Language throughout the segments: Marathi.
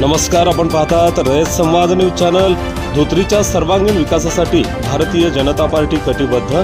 नमस्कार आपण पाहतात रयत संवाद न्यूज चॅनल धोत्रीच्या सर्वांगीण विकासासाठी भारतीय जनता पार्टी कटिबद्ध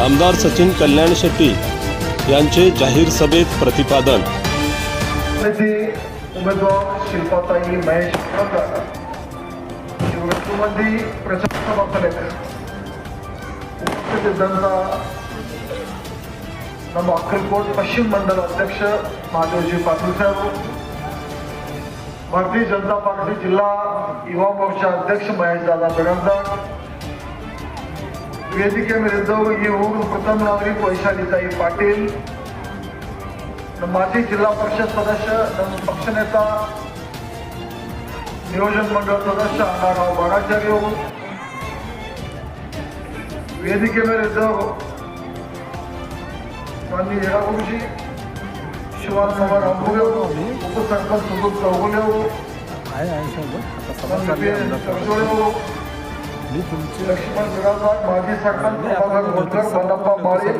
आमदार सचिन कल्याण शेट्टी यांचे जाहीर सभेत प्रतिपादन नेते उमेदवार शिल्पाताई महेश खळकर शिवराष्ट्रवादी प्रचार ಸಭೆ ಉಪಸ್ಥಿತಿದ್ದಂಥ ನಮ್ಮ ಅಕ್ಕಲ್ಕೋಟ್ ಪಶ್ಚಿಮ ಮಂಡಲ ಅಧ್ಯಕ್ಷ ಮಾಧವಜಿ ಪಾಟೀಲ್ ಸಾಹೇಬರು भारतीय जनता पार्टी जिल्हा युवा मोर्चा अध्यक्ष महेश दादा बेडंदर वेदिकेविरुद्ध येऊन प्रथम नागरिक वैशालीताई पाटील माजी जिल्हा परिषद सदस्य पक्षनेता नियोजन मंडळ सदस्य अण्णाराव वेदिकेमध्ये वेदिकेविरुद्ध माननीय येळागुरुजी शिवार आहे अंबुले उपसरपंच मी चौगुले लक्ष्मण विराजदार माजी सरपंच प्रभाकर भोकर मल्लप्पा माळे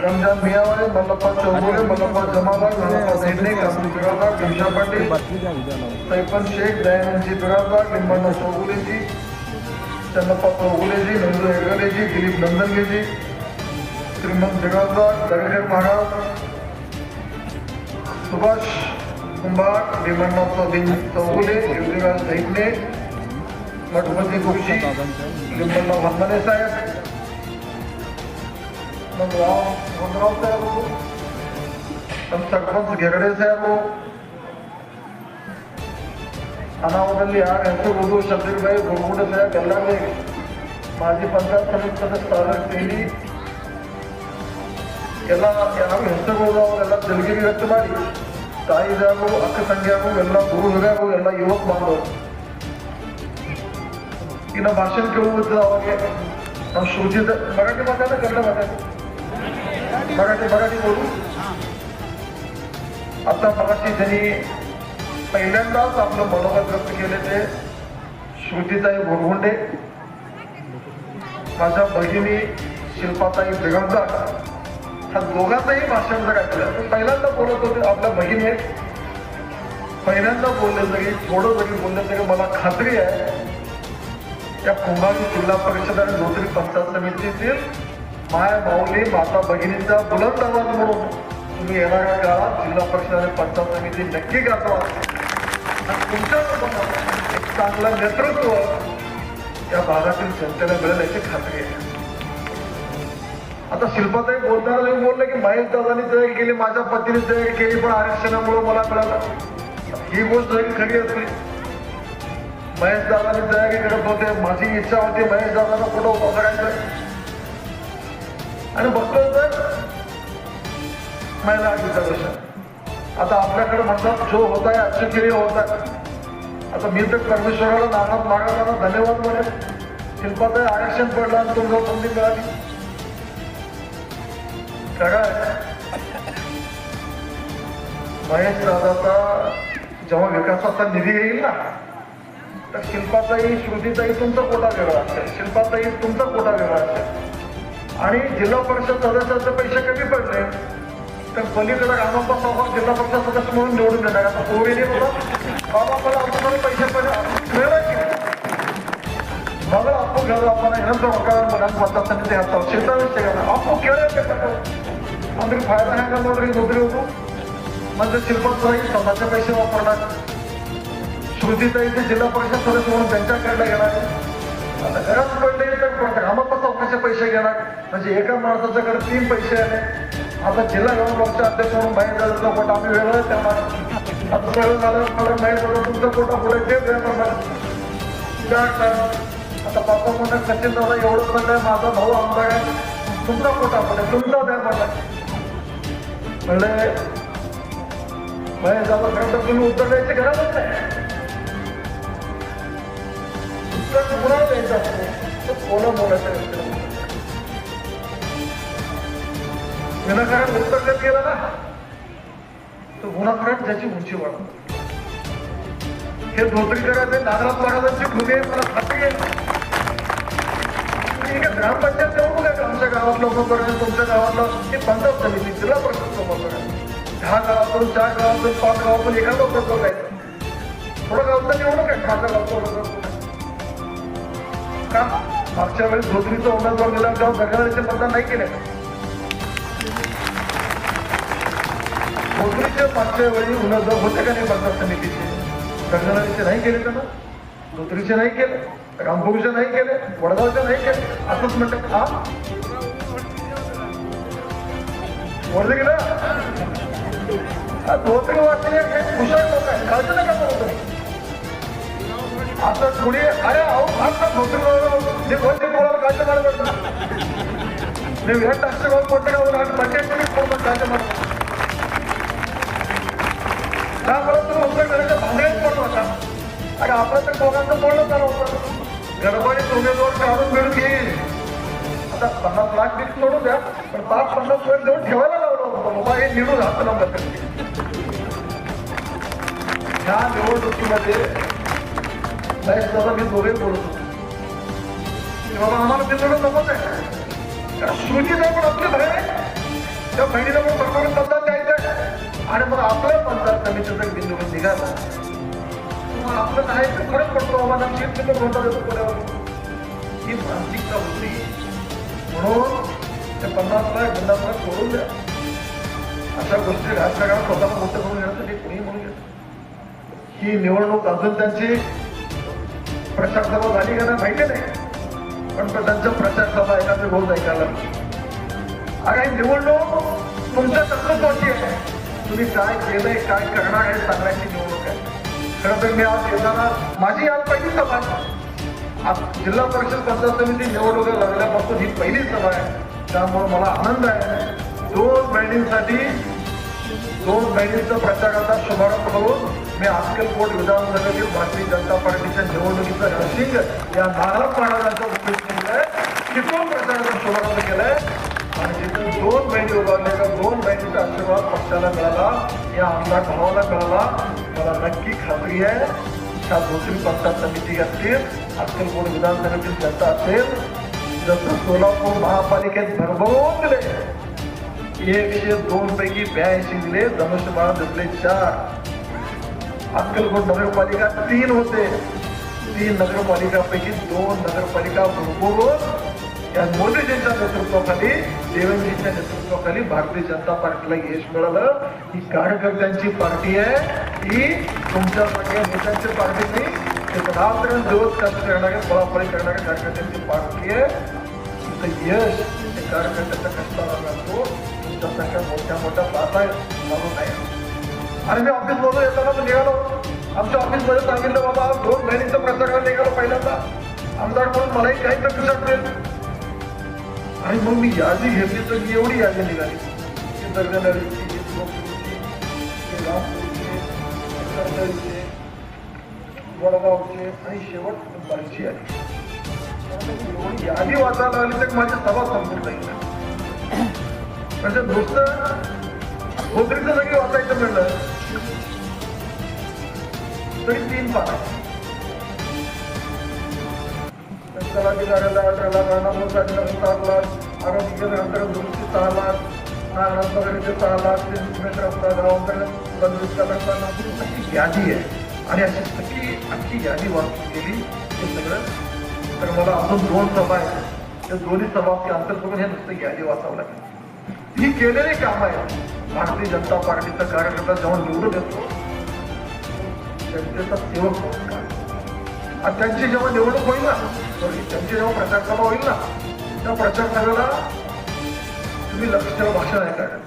रमजान मियावाळे मल्लप्पा चौगुले मल्लप्पा जमादार नानापा सिंडे कासू बिराजदार घनशा पाटील सैपन शेख दयानंदजी बिराजदार लिंबण्णा चौगुलेजी चन्नप्पा चौगुलेजी नंदू हेगडेजी दिलीप नंदनगेजी श्रीमंत जगादार दगडे महाराज सुभाष कुंभार भीमनराव प्रदीन चौगुले युवराज सैकने मठपती गुप्ती लिंबनराव भांबाने साहेब मनराव साहेब हो, सरपंच घेगडे साहेब हो, अनावरली आठ यांचे गुरु शब्दीरभाई गोरगुडे साहेब गल्लाने माजी पंचायत समिती सदस्य तारक ಎಲ್ಲ ಯಾರು ಹೆಸರುಗಳು ಅವರೆಲ್ಲ ತೆಲುಗಿರಿ ವ್ಯಕ್ತ ಮಾಡಿ ತಾಯಿದಾರು ಅಕ್ಕ ತಂಗಿಯಾರು ಎಲ್ಲ ಗುರು ಹಿರಿಯರು ಎಲ್ಲ ಯುವಕ ಬಾಂಧವರು ಇನ್ನು ಭಾಷಣ ಕೇಳುವುದು ಅವಾಗ ನಾವು ಶೋಧಿತ मराठी ಮಾತಾಡ ಕನ್ನಡ ಮಾತಾಡ मराठी मराठी बोलू आता मगाशी त्यांनी पहिल्यांदाच आपलं मनोगत व्यक्त केले ते श्रुतीताई भोरगुंडे माझ्या बहिणी शिल्पाताई बेगमदार हा दोघांचंही भाषण जर ऐकलं तर पहिल्यांदा बोलत होते आपल्या बहिणी. आहेत पहिल्यांदा बोलले तरी थोडं जरी बोलले तरी मला खात्री आहे. त्या कुंभारी जिल्हा परिषद आणि धोत्री पंचायत समितीतील माया माऊली माता बहिणींचा बुलंद आवाज म्हणून तुम्ही येणाऱ्या काळात जिल्हा परिषद आणि पंचायत समिती नक्की गाजवा. आणि तुमच्या एक चांगलं नेतृत्व या भागातील जनतेला मिळेल याची खात्री आहे. आता शिल्पाताई बोलताना मी बोलले की महेश दादानी तयारी केली माझ्या पतीने तयारी केली पण आरक्षणामुळे मला मिळालं ही गोष्ट खरी असली महेश दादानी तयारी करत होते माझी इच्छा होती महेश दादाला कुठं उभं करायचं. आणि बघतोय तर महिला आठवीचा वर्ष आता आपल्याकडे म्हणतात जो होत आहे अक्षकिरी होत आहे आता मी तर परमेश्वराला नानात मागायला धन्यवाद म्हणेल शिल्पाताई आरक्षण पडलं आणि तुम्हाला संधी मिळाली. खरं महेश दादाचा जेव्हा विकासाचा निधी येईल ना तर शिल्पाताई श्रुतीताई तुमचा कोटा वेगळा असेल. शिल्पाताई तुमचा कोटा वेगळा असेल. आणि जिल्हा परिषद सदस्याचे पैसे कमी पडले तर पलीकडे रामप्पा साहेब जिल्हा परिषद सदस्य म्हणून निवडून देणार. आता कोविड बाबा मला पैसे पडले मिळणार की नाही? ಮಗಳ ಅಪ್ಪು ಕೇಳಪ್ಪ ಇನ್ನೊಂದು ರೊಕ್ಕ ನನ್ನ ಮತ್ತೊಂದು ಹೇಳ್ತಾವ ಚಿಂತಾ ವಿಷಯ ಅಪ್ಪು ಕೇಳಬೇಕು ಅಂದ್ರೆ फायदा ಹೆಂಗ ನೋಡ್ರಿ ದುಡ್ರಿ ಹೋಗು म्हणजे शिल्पताई स्वतःचे पैसे वापरणार श्रुतीताईचे जिल्हा परिषद सदस्य म्हणून त्यांच्याकडे घेणार आता घरात पडले तर ग्रामप्पा चौकाचे पैसे घेणार म्हणजे एका माणसाच्याकडे तीन पैसे आले आता जिल्हा ग्रामपंचायत अध्यक्ष म्हणून बाहेर जायचा कोटा आम्ही वेगळं ठेवणार आता सगळं झालं मला बाहेर जाऊन तुमचा कोटा पुढे ते देणार त्या काळात आता पापा म्हणतात सचिन दादा एवढं म्हणलंय माझा भाऊ आमदार आहे. तुमचा कोटा पडे तुमचा द्या म्हणला म्हणले महेश जाता खरं तर तुम्ही उत्तर द्यायचे गरजच नाही. उत्तर कुणाला द्यायचं असतं तर कोणा बोलायचं असतं विनाकारण उत्तर देत गेला ना तो गुन्हाखरात त्याची उंची वाढत हे धोत्री करायचे नागराज महाराजांची भूमी आहे मला खात्री आहे. ठीक आहे ग्रामपंचायत जाऊ बघा आमच्या गावात लोक करायचं तुमच्या गावातला ते पंचायत समिती जिल्हा परिषद समोर दहा गावातून चार गावातून पाच गावातून एका लोक बघायचं थोडं गावचं निवडणूक आहे माझा गावचं का? मागच्या वेळेस धोत्रीचा उमेदवार गेला तेव्हा गगनाचे मतदान नाही केले. धोत्रीच्या मागच्या वेळी उमेदवार होते का नाही पंचायत समितीचे? गगनाचे नाही केले त्यांना? धोत्रीचे नाही केले रामपूरचे नाही केले वडगावचे नाही केले असंच म्हणतात. हा? वर्धे गेलं? धोत्री वाटते हुशार लोक आहे कळतं नका करू तुम्ही आता कुणी अरे अहो फार धोत्री जे कोणते कोणाला काळजी मारत मी विराट टाकते कोणते गाव पंचायत कोण काळजी मारतो का मला आणि आपलं तर दोघांचं बोलणं चालू होतं. गडबडीत उमेदवार काढून मिळून घेईल आता पन्नास लाख बी सोडून द्या पण पाच पन्नास वेळ देऊन ठेवायला लावलं होतं. बाबा हे निवडून हात नंबर ह्या निवडणुकीमध्ये नाही दादा मी दोघे बोलत होतो. बाबा आम्हाला निवडून नकोच आहे कारण श्रुती पण आपली बाहेर आहे. त्या बहिणीला पण बरोबर मतदान द्यायचं आहे आणि मग आपल्या पंचायत समितीचा बिंदू निघाला. आपलं काय खरंच पडतो आम्हाला. ना चीफ ही मानसिकता होती म्हणून ते पन्नास लाख पन्नास लाख सोडून द्या. अशा गोष्टी राजकारणात स्वतःला मोठं करून घेण्यासाठी कोणी म्हणून घेत ही निवडणूक अजून त्यांची प्रचार सभा झाली का नाही माहिती नाही. पण तो त्यांच्या प्रचार सभा एखादी रोज ऐकायला. अरे निवडणूक तुमच्या कर्तृत्वाची आहे. तुम्ही काय केलंय काय करणार आहे सांगण्याची निवडणूक. खरं तर मी आज येताना माझी आज पहिली सभा आहे. आज जिल्हा परिषद पंचायत समिती निवडणुका लागल्यापासून ही पहिली सभा आहे. त्यामुळे मला आनंद आहे. दोन बहिणींसाठी दोन बहिणींचा प्रचाराचा शुभारंभ करून मी अक्कलकोट विधानसभेतील भारतीय जनता पार्टीच्या निवडणुकीचा रसिंग या नारायण महाराजांचा उपयोग केलाय. तिथून प्रचाराचा शुभारंभ केलाय. आणि तिथून दोन बहिणी उभारल्या दोन बहिणीचा आशीर्वाद पक्षाला मिळाला. या आमदार भावाला मिळाला मला नक्की खात्री आहे त्या धोत्री पंचायत समिती असतील अक्कलकोट विधानसभेतील जनता असेल जसं सोलापूर महापालिकेत भरभरून दिले एकशे दोन पैकी ब्याऐंशी दिले धनुष्यबाण दिले चार। अक्कलकोट नगरपालिका तीन होते तीन नगरपालिकापैकी दोन नगरपालिका भरभरून या मोदीजींच्या नेतृत्वाखाली देवेंद्रजींच्या नेतृत्वाखाली भारतीय जनता पार्टीला यश मिळालं. ही कार्यकर्त्यांची पार्टी आहे. ही तुमच्यासारख्या नेत्यांची पार्टी नाही ते रात्र दिवस कष्ट करणाऱ्या पळापळी करणाऱ्या कार्यकर्त्यांची पार्टी आहे. तिथं यश ते कार्यकर्त्याच्या कष्टाला मिळतो तुमच्यासारख्या मोठ्या मोठ्या बाता मारून नाही आणि मी ऑफिस मधून येताना मी निघालो. आमच्या ऑफिसमध्ये सांगितलं बाबा आज दोन महिन्यांचा प्रचार निघालो पहिल्यांदा. आमदार म्हणून मलाही काही प्रतिसाद मिळेल. आणि मग मी यादी घेतली तर मी एवढी यादी निघाली. की वडगावचे आणि शेवट मुंबईची आली. एवढी यादी वाचायला लागली तर माझ्या सभा संपून जाईल. म्हणजे नुसतं गोत्रीचं सगळी वाचायचं म्हणलं तरी तीन पान. आहे तलाठीदाराला अठरा लाख अनामोसाठी सात लाख आरोग्य अंतर्गत दुरुस्ती सहा लाख नागरांतर्गत सहा लाख मित्र गावांतर्गत पंचवीस लाखांना अशी यादी आहे. आणि अशी सगळी अख्खी यादी वाचून केली हे सगळं. तर मला अजून दोन सभा आहेत. त्या दोन्ही सभाची अंतर करून हे नुसतं यादी वाचावं लागेल. ही केलेली काम आहे भारतीय जनता पार्टीचा कार्यकर्ता जेव्हा निवडून येतो जनतेचा सेवक म्हणून आणि त्यांची जेव्हा निवडणूक होईल ना त्यांची जेव्हा प्रचार सभा होईल ना? त्या प्रचार सभेला तुम्ही लक्ष ठेवा भाषण ऐकायला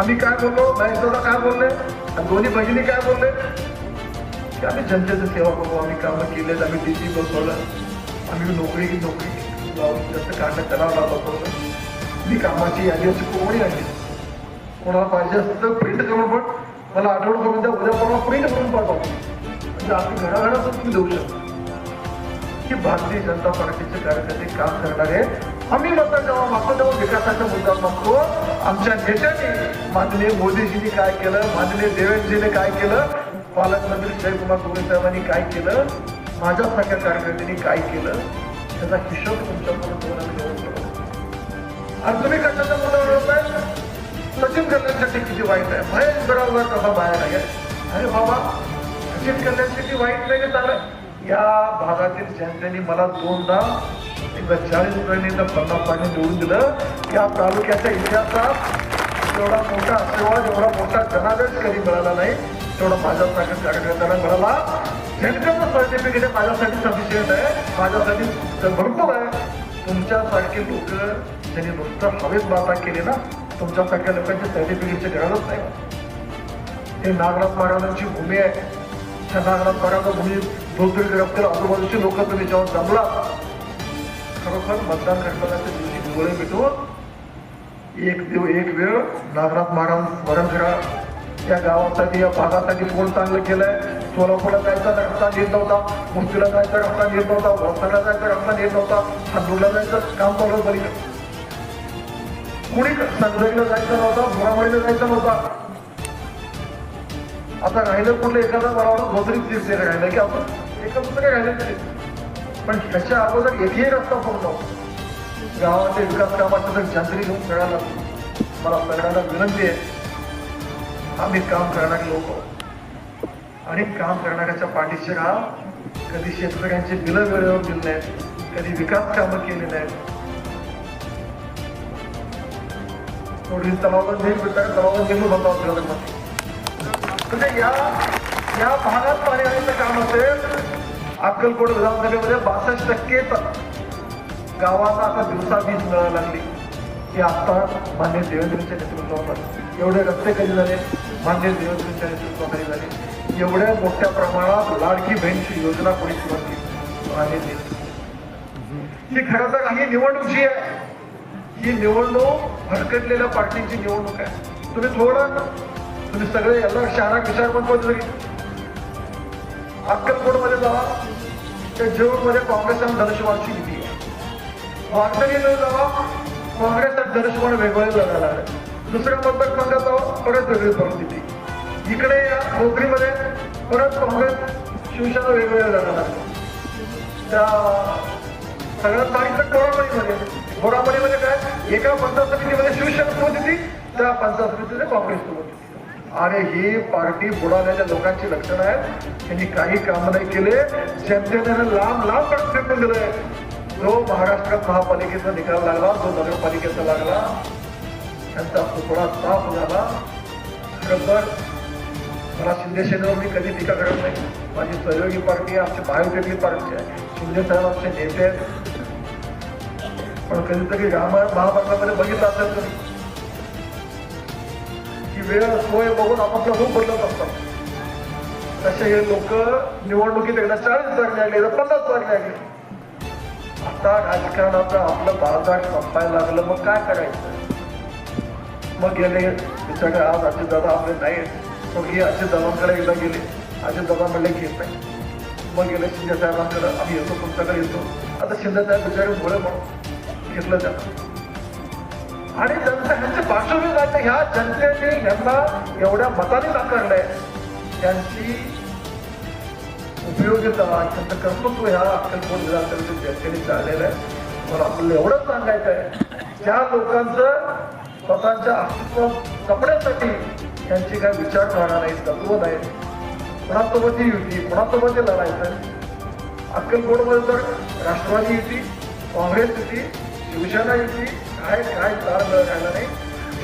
आम्ही काय बोललो? महेश दादा काय बोलले? आणि दोन्ही बहिणी काय बोलले? की आम्ही जनतेची सेवा करू आम्ही कामं केलेत आम्ही डीसी बसवलं. आम्ही नोकरी नोकरी लावून जास्त काढणं करावं बसवलं. मी कामाची यादी अशी कोणी आली कोणाला पाहिजे असतं तर प्रिंट करून पण. मला आठवण करून द्या उद्या कोणाला प्रिंट करून पाठवा. म्हणजे आम्ही घराघरातच तुम्ही देऊ शकता. की भारतीय जनता पार्टीचे कार्यकर्ते काम करणार आहेत आम्ही मत जेव्हा मागतो तेव्हा विकासाचा मुद्दा मागतो. आमच्या नेत्यांनी माननीय मोदीजींनी काय केलं? माननीय देवेंद्रजीने काय केलं? पालकमंत्री जयकुमार गोरे साहेबांनी काय केलं? माझ्यासारख्या कार्यकर्त्यांनी काय केलं? त्याचा हिशोब तुमच्याकडून तुम्हाला आणि तुम्ही कशाच्या मुलावर होताय सचिन कल्याणसाठी किती वाईट आहे. महेश बरोबर कसा बाहेर आहे अरे बाबा सचिन कल्याणसाठी वाईट नाही का चांगलं या भागातील जनतेने मला दोनदा एकदा चाळीस रुपयांनी एकदा पन्नास पाणी निवडून दिलं. या तालुक्याच्या इतिहासात एवढा मोठा आशीर्वाद एवढा मोठा जनादेश कधी मिळाला नाही तेवढा माझ्यासारख्या कार्यकर्त्यांना मिळाला. जनतेचं सर्टिफिकेट माझ्यासाठी सफिशियंट आहे. माझ्यासाठी तर भरपूर आहे. तुमच्यासारखे लोक त्यांनी नुसतं हवेत बाता केली ना तुमच्यासारख्या लोकांच्या सर्टिफिकेटची गरजच नाही. हे नागराज महाराजांची भूमी आहे. त्या नागराज महाराजांची भूमी धोत्री ग्रफ्तर आजूबाजूची लोक तुम्ही जेव्हा जमला. खरोखर मतदान करतानाच्या दिवशी डोळे मिटून एक देव एक वेळ नागनाथ महाराज स्मरण करा या गावासाठी या भागासाठी कोण चांगलं केलंय. सोलापूरला जायचा रस्ता येत नव्हता. मुस्तीला जायचा रस्ता येत नव्हता. वसईला जायचा रस्ता येत नव्हता. हातूरला जायचं काम चालू बरी कुणी संजयला जायचं नव्हता भुरामळीला जायचं नव्हता. आता राहिलं कुठलं एखादा बरोबर भोजरी दिसते राहिलं की आपण? एका दुसरं तरी. पण ह्याच्या अगोदर एकही रस्ता पूर्ण गावाच्या विकास कामाचे जर जंत्री घेऊन खेळायला मला सगळ्यांना विनंती आहे. आम्ही काम करणारे लोक आणि काम करणाऱ्याच्या पाठीशी राहा. कधी शेतकऱ्यांचे बिलं वेळेवर दिले नाहीत. कधी विकास कामं केली नाहीत. थोडी तलावात नेईल बिचारा तलावात गेलो होता म्हणजे या या भागात पाणी आणण्याचं काम असेल अक्कलकोट विधानसभेमध्ये म्हणजे बासष्ट टक्के गावांना आता दिवसा वीज मिळायला लागली. की आता मान्य देवेंद्रच्या नेतृत्वावर एवढे रस्ते कधी झाले? मान्य देवेंद्रच्या नेतृत्वाखाली झाले. एवढ्या मोठ्या प्रमाणात लाडकी बहीणची योजना कोणी सुरुवात केली? मान्य देवेंद्र ही खरं तर ही निवडणूक जी आहे ही निवडणूक भरकटलेल्या पार्टीची निवडणूक आहे. तुम्ही थोडं तुम्ही सगळे याला शहरात विचार पण करू अक्कलकोटमध्ये जावा त्या जेऊरमध्ये काँग्रेस आणि धनुष्यबाणची युती आहे. वारकरीमध्ये जावा काँग्रेस आणि धनुष्यबाण वेगवेगळे लढायला आहे दुसऱ्या मतदारसंघात जावा परत वेगळी परिस्थिती. इकडे या नोकरीमध्ये परत काँग्रेस शिवसेना वेगवेगळे लढायला लागले त्या सगळ्यात सांगितलं कोरामणीमध्ये कोरामणीमध्ये काय? एका पंचायत समितीमध्ये शिवसेना सोबत होती त्या पंचायत समितीमध्ये काँग्रेस सोबत होती. अरे ही पार्टी बुडाल्याच्या लोकांची लक्षणं आहेत. त्यांनी काही काम नाही केले. जनतेने लांब लांब प्रक्षेपण दिलंय जो महाराष्ट्रात महापालिकेचा निकाल लागला जो नगरपालिकेचा लागला त्यांचा तुकडा साफ झाला. खरंतर मला शिंदे सेनेवर मी कधी टीका करत नाही. माझी सहयोगी पार्टी आहे आमची महायुतीतली पार्टी आहे. शिंदे साहेब आमचे नेते आहेत. पण कधीतरी रामायण महाभारतामध्ये बघितलं असेल तुम्ही. वेळ सोय बघून आपापला रूप बदलत असतात तसे हे लोक निवडणुकीत एकदा चाळीस जाग लागले एकदा पन्नास जाग लागले. आता राजकारणाचं आपलं बाजार संपायला लागलं मग काय करायचं? मग गेले तिच्याकडे आज अजितदादा आपले नाही मग हे अजितदादांकडे एकदा गेले. अजितदादा म्हणले घेत नाही मग गेले शिंदे साहेबांकडे आम्ही येतो तुमच्याकडे येतो. आता शिंदे साहेब बिचारे मुळे म्हणून घेतलं त्यांना आणि त्यांचा ह्यांचे पार्श्वभूमी ह्या जनतेने यांना एवढ्या मताने नाकारलंय. त्यांची उपयोगिता त्यांचं कर्तृत्व ह्या अक्कलकोट विधानसभेच्या जनतेने चाललेलं आहे. मला आपल्याला एवढंच सांगायचं आहे. त्या लोकांचं स्वतःच्या अस्तित्व जपण्यासाठी त्यांची काय विचारधारा नाही तत्व नाही कोणासोबत ही युती कोणासोबत हे लढायचं अक्कलकोटमध्ये तर राष्ट्रवादी युती काँग्रेस युती शिवसेना युती काय काय तार राहिला नाही.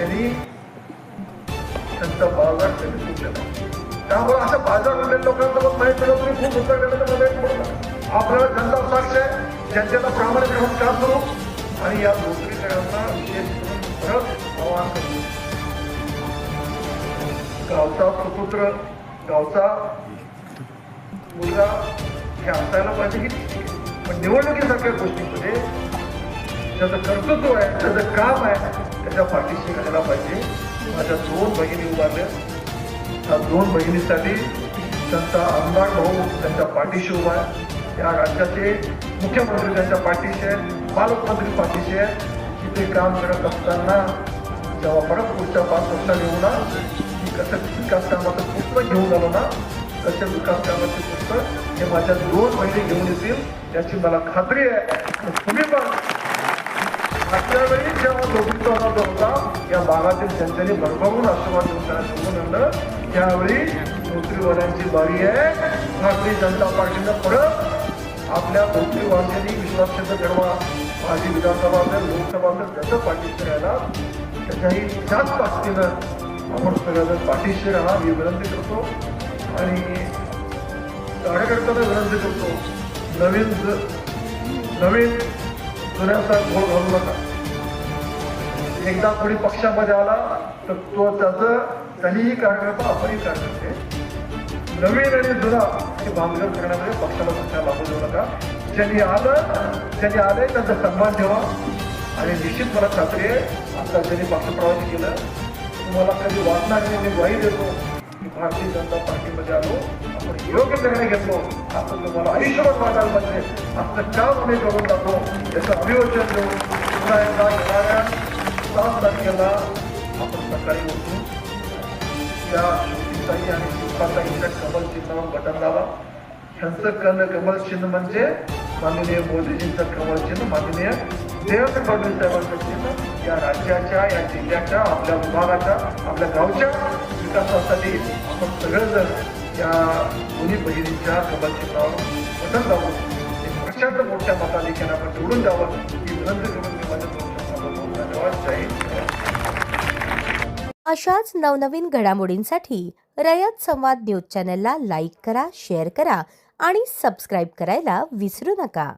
त्यांनी त्यांचा बाजार त्यांनी फुटलेला त्यामुळे अशा बाजार उरलेल्या लोकांसोबत माहीत झालं तुम्ही खूप उत्तर तर मला एक नका. आपल्याला जनता साक्ष आहे. जनतेला प्रामाणिक राहून काम करू. आणि या नोकरीकरांना विशेष परत आवाहन करू. गावचा सुपुत्र गावचा मुलगा हे असायला पाहिजे की पण निवडणुकीसारख्या गोष्टीमध्ये त्याचं कर्तृत्व आहे त्याचं काम आहे त्याच्या पाठीशी घालायला पाहिजे? माझ्या दोन बहिणी उभारल्या त्या दोन बहिणीसाठी त्यांचा आमदार भाऊ त्यांच्या पाठीशी उभा आहे. या राज्याचे मुख्यमंत्री त्यांच्या पाठीशी आहेत पालकमंत्री पाठीशी आहेत. तिथे काम करत असताना जेव्हा परत पुढच्या पाच वर्षात येऊ ना की कसं विकास कामाचं पुस्तक घेऊन आलो ना तसे विकास कामाचे पुस्तक हे माझ्या दोन महिने घेऊन येतील याची मला खात्री आहे. तुम्ही पण अशावेळी जेव्हा लोकसभा होता होता या भागातील जनतेने भरभरून आशीर्वाद देऊन त्यांना आणलं त्यावेळी नोकरीवाल्यांची बारी आहे. भारतीय जनता पार्टीनं परत आपल्या नोकरीवाल्यांनी विश्वासचिन्ह ठरवा माझी विधानसभा असेल लोकसभा त्याचं पाठीशी राहिला त्याच्याही त्याच पाठीनं आपण सगळ्याजण पाठीशी राहा ही विनंती करतो. आणि कार्यकर्त्यांना विनंती करतो नवीन नवीन जुन्याचा घोळ घालू नका. एकदा कोणी पक्षामध्ये आला तर तो त्याचं त्यांनीही कार्यकर्ता आपणही कार्यकर्ते नवीन आणि जुना हे भानगड करण्यामध्ये पक्षाला पक्षाला लागू देऊ नका. ज्यांनी आलं त्यांनी आले त्यांचा सन्मान ठेवा. आणि निश्चित मला खात्री आहे आता ज्यांनी पक्षप्रवास केलं तुम्हाला कधी वाटणार नाही मी ग्वाही देतो की भारतीय जनता पार्टीमध्ये आलो. आपण योग्य निर्णय घेतो आपण तुम्हाला आयुष्यभर वाटायला पाहिजे आपलं काम आम्ही करून जातो याचं अभिवचन देऊन पुन्हा एकदा येणाऱ्या सात तारखेला आपण सकाळी उठून त्या शिवताई आणि शिवताईच्या कमल चिन्हावर बटन दाबा. ह्यांचं कल कमल चिन्ह म्हणजे माननीय मोदीजींचं कमल चिन्ह माननीय देवेंद्र फडणवीस साहेबांचं चिन्ह. या राज्याच्या या जिल्ह्याच्या आपल्या विभागाच्या आपल्या गावच्या विकासासाठी आपण सगळेजण या दोन्ही बहिणींच्या कमल चिन्हावर बटन दाबून प्रचंड मोठ्या मताधिक्याने आपण निवडून जावं ही विनंती करून मी माझ्या धन्यवाद जय अशाच नवनवीन घडामोडींसाठी रयत संवाद न्यूज चॅनलला लाईक करा शेअर करा आणि सबस्क्राईब करायला विसरू नका.